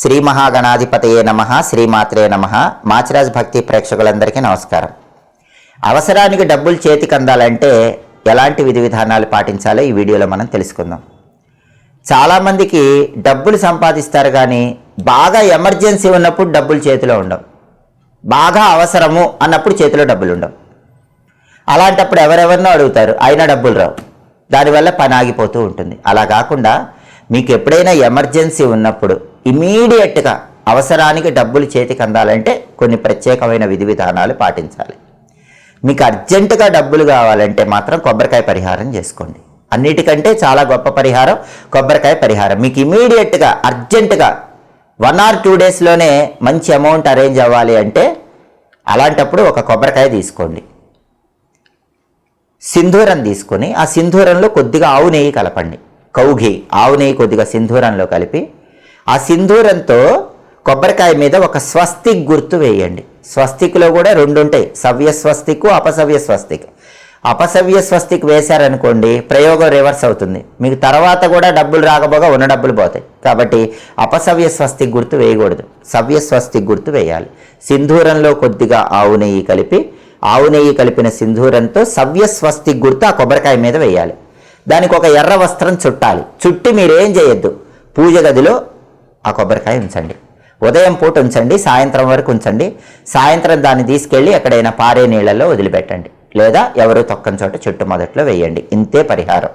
శ్రీ మహాగణాధిపతయే నమ శ్రీమాత్రే నమ. మాచిరాజ్ భక్తి ప్రేక్షకులందరికీ నమస్కారం. అవసరానికి డబ్బులు చేతికి అందాలంటే ఎలాంటి విధి విధానాలు పాటించాలో ఈ వీడియోలో మనం తెలుసుకుందాం. చాలామందికి డబ్బులు సంపాదిస్తారు కానీ బాగా ఎమర్జెన్సీ ఉన్నప్పుడు డబ్బులు చేతిలో ఉండవు. బాగా అవసరము అన్నప్పుడు చేతిలో డబ్బులు ఉండవు. అలాంటప్పుడు ఎవరెవరినో అడుగుతారు అయినా డబ్బులు రావు. దానివల్ల పని ఆగిపోతూ ఉంటుంది. అలా కాకుండా మీకు ఎప్పుడైనా ఎమర్జెన్సీ ఉన్నప్పుడు ఇమీడియట్గా అవసరానికి డబ్బులు చేతికి అందాలంటే కొన్ని ప్రత్యేకమైన విధి విధానాలు పాటించాలి. మీకు అర్జెంటుగా డబ్బులు కావాలంటే మాత్రం కొబ్బరికాయ పరిహారం చేసుకోండి. అన్నిటికంటే చాలా గొప్ప పరిహారం కొబ్బరికాయ పరిహారం. మీకు ఇమీడియట్గా అర్జెంటుగా వన్ ఆర్ టూ డేస్లోనే మంచి అమౌంట్ అరేంజ్ అవ్వాలి అంటే అలాంటప్పుడు ఒక కొబ్బరికాయ తీసుకోండి. సింధూరం తీసుకొని ఆ సింధూరంలో కొద్దిగా ఆవు నెయ్యి కలపండి. కౌఘి ఆవు నెయ్యి కొద్దిగా సింధూరంలో కలిపి ఆ సింధూరంతో కొబ్బరికాయ మీద ఒక స్వస్తిక్ గుర్తు వేయండి. స్వస్తిక్లో కూడా రెండు ఉంటాయి సవ్య స్వస్తిక్ అపసవ్య స్వస్తిక్. అపసవ్య స్వస్తిక్ వేశారనుకోండి ప్రయోగం రివర్స్ అవుతుంది. మీకు తర్వాత కూడా డబ్బులు రాకపోగా ఉన్న డబ్బులు పోతాయి. కాబట్టి అపసవ్య స్వస్తిక్ గుర్తు వేయకూడదు. సవ్య స్వస్తిక్ గుర్తు వేయాలి. సింధూరంలో కొద్దిగా ఆవు నెయ్యి కలిపి ఆవు నెయ్యి కలిపిన సింధూరంతో సవ్య స్వస్తిక్ గుర్తు ఆ కొబ్బరికాయ మీద వేయాలి. దానికి ఒక ఎర్ర వస్త్రం చుట్టాలి. చుట్టి మీరేం చేయొద్దు. పూజ గదిలో ఆ కొబ్బరికాయ ఉంచండి. ఉదయం పూట ఉంచండి సాయంత్రం వరకు ఉంచండి. సాయంత్రం దాన్ని తీసుకెళ్ళి ఎక్కడైనా పారే నీళ్ళల్లో వదిలిపెట్టండి. లేదా ఎవరు తొక్కని చోట చెట్టు మొదట్లో వేయండి. ఇంతే పరిహారం.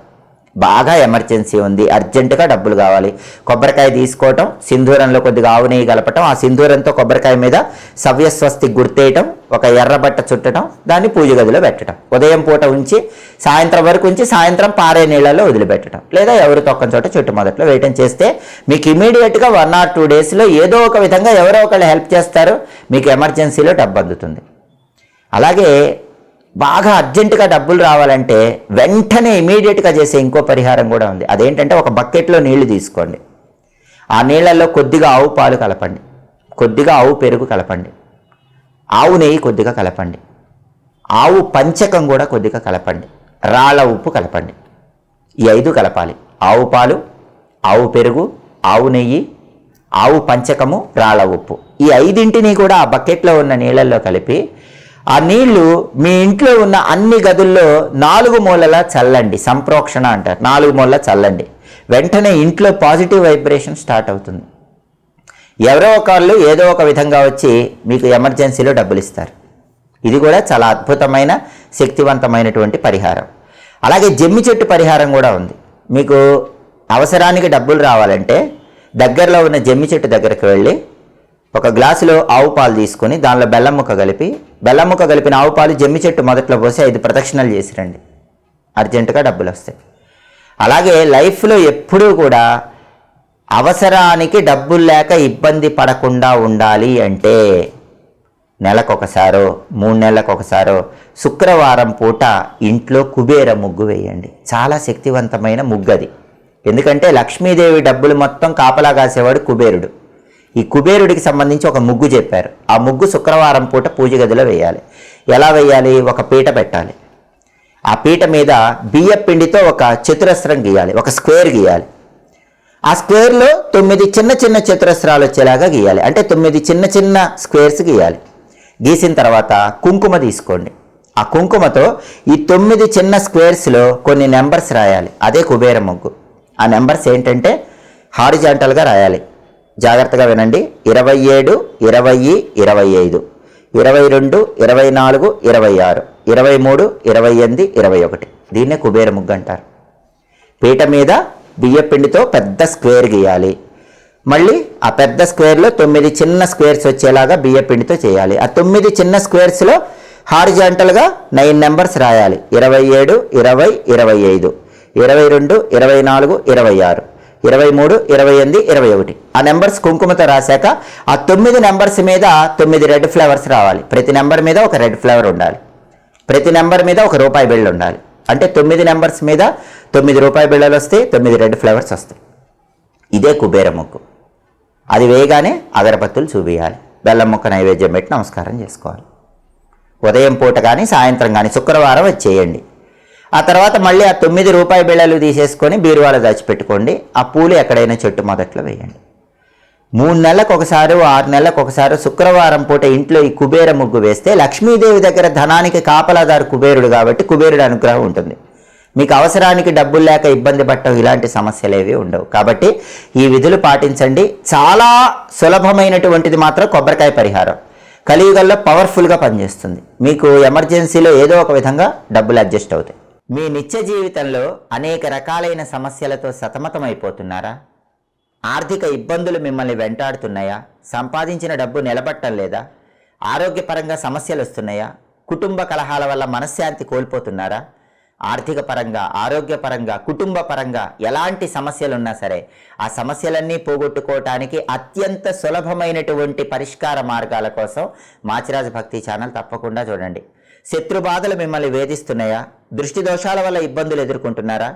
బాగా ఎమర్జెన్సీ ఉంది అర్జెంటుగా డబ్బులు కావాలి. కొబ్బరికాయ తీసుకోవటం సింధూరంలో కొద్దిగా ఆవు నెయ్యి కలపటం ఆ సింధూరంతో కొబ్బరికాయ మీద సవ్యస్వస్తి గుర్తేయటం ఒక ఎర్రబట్ట చుట్టడం దాన్ని పూజ గదిలో పెట్టడం ఉదయం పూట ఉంచి సాయంత్రం వరకు ఉంచి సాయంత్రం పారే నీళ్ళలో వదిలిపెట్టడం లేదా ఎవరు తొక్కని చోట చెట్టు మొదట్లో వేయటం చేస్తే మీకు ఇమీడియట్గా వన్ ఆర్ టూ డేస్లో ఏదో ఒక విధంగా ఎవరో ఒకళ్ళు హెల్ప్ చేస్తారు మీకు ఎమర్జెన్సీలో డబ్బు అందుతుంది. అలాగే బాగా అర్జెంటుగా డబ్బులు రావాలంటే వెంటనే ఇమీడియట్గా చేసే ఇంకో పరిహారం కూడా ఉంది. అదేంటంటే ఒక బకెట్లో నీళ్ళు తీసుకోండి. ఆ నీళ్ళల్లో కొద్దిగా ఆవు పాలు కలపండి. కొద్దిగా ఆవు పెరుగు కలపండి. ఆవు నెయ్యి కొద్దిగా కలపండి. ఆవు పంచకం కూడా కొద్దిగా కలపండి. రాళ్ళ ఉప్పు కలపండి. ఈ ఐదు కలపాలి. ఆవు పాలు ఆవు పెరుగు ఆవు నెయ్యి ఆవు పంచకము రాళ్ళ ఉప్పు. ఈ ఐదింటిని కూడా ఆ బకెట్లో ఉన్న నీళ్ళల్లో కలిపి ఆ నీళ్ళు మీ ఇంట్లో ఉన్న అన్ని గదుల్లో నాలుగు మూలలా చల్లండి. సంప్రోక్షణ అంటారు. నాలుగు మూలల చల్లండి. వెంటనే ఇంట్లో పాజిటివ్ వైబ్రేషన్ స్టార్ట్ అవుతుంది. ఎవరో ఒకళ్ళు ఏదో ఒక విధంగా వచ్చి మీకు ఎమర్జెన్సీలో డబ్బులు ఇస్తారు ఇది కూడా చాలా అద్భుతమైన శక్తివంతమైనటువంటి పరిహారం. అలాగే జమ్మి చెట్టు పరిహారం కూడా ఉంది. మీకు అవసరానికి డబ్బులు రావాలంటే దగ్గరలో ఉన్న జమ్మి చెట్టు దగ్గరికి వెళ్ళి ఒక గ్లాసులో ఆవు పాలు తీసుకొని దానిలో బెల్లం ముక్క కలిపి బెల్లం ముక్క కలిపిన ఆవు పాలు జమ్మి చెట్టు మొదట్లో పోసి ఐదు ప్రదక్షిణలు చేసిరండి. అర్జెంటుగా డబ్బులు వస్తాయి. అలాగే లైఫ్లో ఎప్పుడూ కూడా అవసరానికి డబ్బులు లేక ఇబ్బంది పడకుండా ఉండాలి అంటే నెలకొకసారో మూడు నెలలకొకసారో శుక్రవారం పూట ఇంట్లో కుబేర ముగ్గు వేయండి. చాలా శక్తివంతమైన ముగ్గు అది ఎందుకంటే లక్ష్మీదేవి డబ్బులు మొత్తం కాపలా కాసేవాడు కుబేరుడు. ఈ కుబేరుడికి సంబంధించి ఒక ముగ్గు చెప్పారు. ఆ ముగ్గు శుక్రవారం పూట పూజ గదిలో వేయాలి. ఎలా వేయాలి? ఒక పీట పెట్టాలి. ఆ పీట మీద బియ్య పిండితో ఒక చతురస్రం గీయాలి. ఒక స్క్వేర్ గీయాలి. ఆ స్క్వేర్లో తొమ్మిది చిన్న చిన్న చతురస్రాలు వచ్చేలాగా గీయాలి. అంటే తొమ్మిది చిన్న చిన్న స్క్వేర్స్ గీయాలి. గీసిన తర్వాత కుంకుమ తీసుకోండి. ఆ కుంకుమతో ఈ తొమ్మిది చిన్న స్క్వేర్స్లో కొన్ని నెంబర్స్ రాయాలి. అదే కుబేర ముగ్గు. ఆ నెంబర్స్ ఏంటంటే హారిజాంటల్గా రాయాలి. జాగ్రత్తగా వినండి. ఇరవై ఏడు ఇరవై ఇరవై ఐదు. ఇరవై రెండు ఇరవై నాలుగు ఇరవై ఆరు. ఇరవై మూడు ఇరవై ఎనిమిది ఇరవై ఒకటి. దీన్నే కుబేర ముగ్గు అంటారు. పీట మీద బియ్యపిండితో పెద్ద స్క్వేర్ గీయాలి. మళ్ళీ ఆ పెద్ద స్క్వేర్లో తొమ్మిది చిన్న స్క్వేర్స్ వచ్చేలాగా బియ్యపిండితో చేయాలి. ఆ తొమ్మిది చిన్న స్క్వేర్స్లో హారిజాంటల్గా నైన్ నెంబర్స్ రాయాలి. ఇరవై ఏడు ఇరవై ఇరవై ఐదు. ఇరవై రెండు ఇరవై నాలుగు ఇరవై ఆరు. ఇరవై మూడు ఇరవై ఎనిమిది ఇరవై ఒకటి. ఆ నెంబర్స్ కుంకుమతో రాశాక ఆ తొమ్మిది నెంబర్స్ మీద తొమ్మిది రెడ్ ఫ్లవర్స్ రావాలి. ప్రతి నెంబర్ మీద ఒక రెడ్ ఫ్లవర్ ఉండాలి. ప్రతి నెంబర్ మీద ఒక రూపాయి బిళ్ళ ఉండాలి. అంటే తొమ్మిది నెంబర్స్ మీద తొమ్మిది రూపాయి బిళ్ళలు వస్తాయి తొమ్మిది రెడ్ ఫ్లవర్స్ వస్తాయి. ఇదే కుబేర ముగ్గు అది వేయగానే అగరబత్తులు చూపియాలి. బెల్లం ముక్క నైవేద్యం పెట్టి నమస్కారం చేసుకోవాలి. ఉదయం పూట కానీ సాయంత్రం కానీ శుక్రవారం అది చేయండి. ఆ తర్వాత మళ్ళీ ఆ తొమ్మిది రూపాయి బిళ్ళలు తీసేసుకొని బీరువాలో దాచిపెట్టుకోండి. ఆ పూలు ఎక్కడైనా చెట్టు మొదట్లో వేయండి. మూడు నెలలకు ఒకసారి ఆరు నెలలకు ఒకసారి శుక్రవారం పూట ఇంట్లో ఈ కుబేర ముగ్గు వేస్తే లక్ష్మీదేవి దగ్గర ధనానికి కాపలాదారు కుబేరుడు కాబట్టి కుబేరుడు అనుగ్రహం ఉంటుంది. మీకు అవసరానికి డబ్బులు లేక ఇబ్బంది పట్టవు ఇలాంటి సమస్యలు ఏవి ఉండవు. కాబట్టి ఈ విధులు పాటించండి. చాలా సులభమైనటువంటిది మాత్రం కొబ్బరికాయ పరిహారం. కలియుగల్లో పవర్ఫుల్గా పనిచేస్తుంది. మీకు ఎమర్జెన్సీలో ఏదో ఒక విధంగా డబ్బులు అడ్జస్ట్ అవుతాయి. మీ నిత్య జీవితంలో అనేక రకాలైన సమస్యలతో సతమతమైపోతున్నారా? ఆర్థిక ఇబ్బందులు మిమ్మల్ని వెంటాడుతున్నాయా? సంపాదించిన డబ్బు నిలబట్టం లేదా? ఆరోగ్యపరంగా సమస్యలు వస్తున్నాయా కుటుంబ కలహాల వల్ల మనశ్శాంతి కోల్పోతున్నారా? ఆర్థిక పరంగా ఆరోగ్యపరంగా కుటుంబ పరంగా ఎలాంటి సమస్యలున్నా సరే ఆ సమస్యలన్నీ పోగొట్టుకోవటానికి అత్యంత సులభమైనటువంటి పరిష్కార మార్గాల కోసం మాచిరాజు భక్తి ఛానల్ తప్పకుండా చూడండి. శత్రు బాధలు మిమ్మల్ని వేధిస్తున్నాయా? దృష్టి దోషాల వల్ల ఇబ్బందులు ఎదుర్కొంటున్నారా?